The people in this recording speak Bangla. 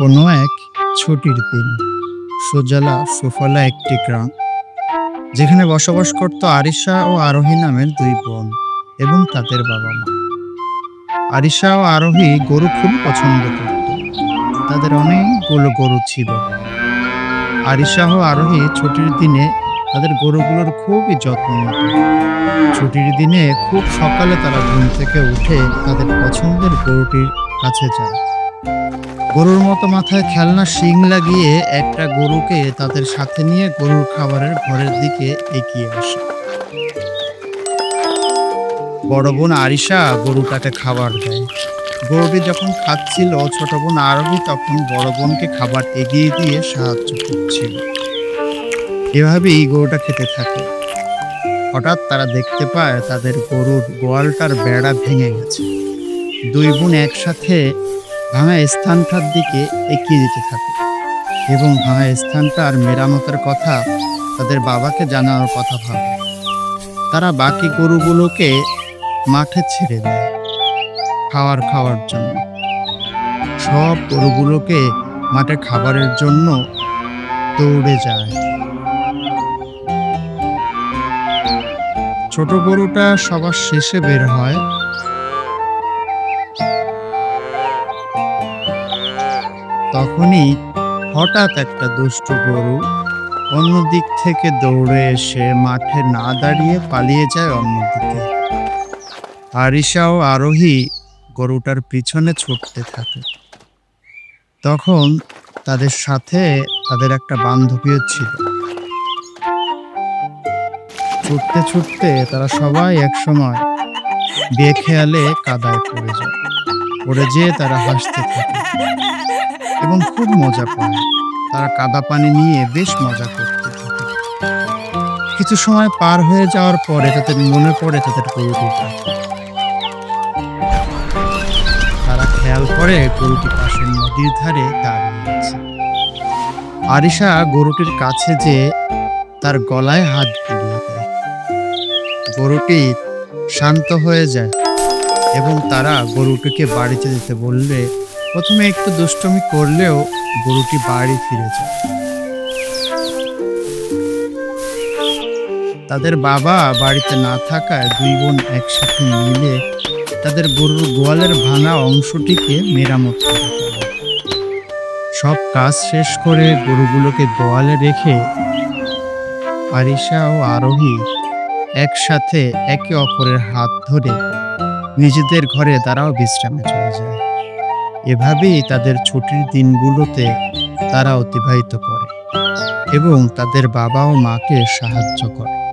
কোনো এক ছুটির দিন, সুজলা সুফলা একটি গ্রাম, যেখানে বসবাস করত আরিশা ও আরোহী নামের দুই বোন এবং তাদের বাবা মা। আরিশা ও আরোহী গরু খুব পছন্দ করত। তাদের অনেকগুলো গরু ছিল। আরিশা ও আরোহী ছুটির দিনে তাদের গরুগুলোর খুবই যত্ন নিত। ছুটির দিনে খুব সকালে তারা ঘুম থেকে উঠে তাদের পছন্দের গরুটির কাছে যায়। গরুর মতো মাথায় খেলনা, শিং লাগিয়ে একটা গরুকে তাদের সাথে নিয়ে গরুর খাবারের ঘরের দিকে এগিয়ে আসে। বড় বোন আরিশা গরুটাকে খাবার দেয়। গরুটি যখন খাচ্ছিল, ছোট বোন আরবি তখন বড় বোনকে খাবার এগিয়ে দিয়ে সাহায্য করছিল। এভাবেই গরুটা খেতে থাকে। হঠাৎ তারা দেখতে পায় তাদের গরুর গোয়ালটার বেড়া ভেঙে গেছে। দুই বোন একসাথে ভাঙা স্থানটার দিকে এগিয়ে যেতে থাকে। এবং ভাঙা স্থানটার মেরামতের কথা তাদের বাবাকে জানানোর কথা ভাবে। তারা বাকি গরুগুলোকে মাঠে ছেড়ে দেয় খাওয়ার খাওয়ার জন্য। সব গরুগুলোকে মাঠে খাবারের জন্য দৌড়ে যায়। ছোট গরুটা সবার শেষে বের হয়। তখনই হঠাৎ একটা দুষ্ট গরু অন্য দিক থেকে দৌড়ে এসে মাঠে না দাঁড়িয়ে পালিয়ে যায় অন্যদিকে আরিশা ও আরোহী গরুটার পিছনে ছুটতে থাকে। তখন তাদের সাথে তাদের একটা বান্ধবীও ছিল। ছুটতে ছুটতে তারা সবাই একসময় বেখেয়ালে কাদায় পড়ে যায়। পড়ে যেয়ে তারা হাসতে থাকে। এবং খুব মজা পায় তারা কাদা পানি নিয়ে বেশ মজা করতে কিছু সময় পার হয়ে যাওয়ার পরে তাদের মনে পড়ে তাদের গরুটি তারা খেয়াল করে গরুটি পাশের নদীর ধারে দাঁড়িয়ে আছে। আরিশা গরুটির কাছে যে তার গলায় হাত বুলিয়ে দেয়। গরুটি শান্ত হয়ে যায় এবং তারা গরুটিকে বাড়িতে যেতে বললে প্রথমে একটু দুষ্টমি করলেও গরুটি বাড়ি ফিরে যায়। তাদের বাবা বাড়িতে না থাকায় দুই বোন একসাথে মিলে তাদের গরুর গোয়ালের ভাঙা অংশটিকে মেরামত করে সব কাজ শেষ করে গরুগুলোকে গোয়ালে রেখে আরিশা ও আরোহী একসাথে একে অপরের হাত ধরে নিজেদের ঘরে তারাও বিশ্রামে চলে যায়। এভাবেই তাদের ছুটির দিনগুলোতে তারা অতিবাহিত করে এবং তাদের বাবা ও মাকে সাহায্য করে।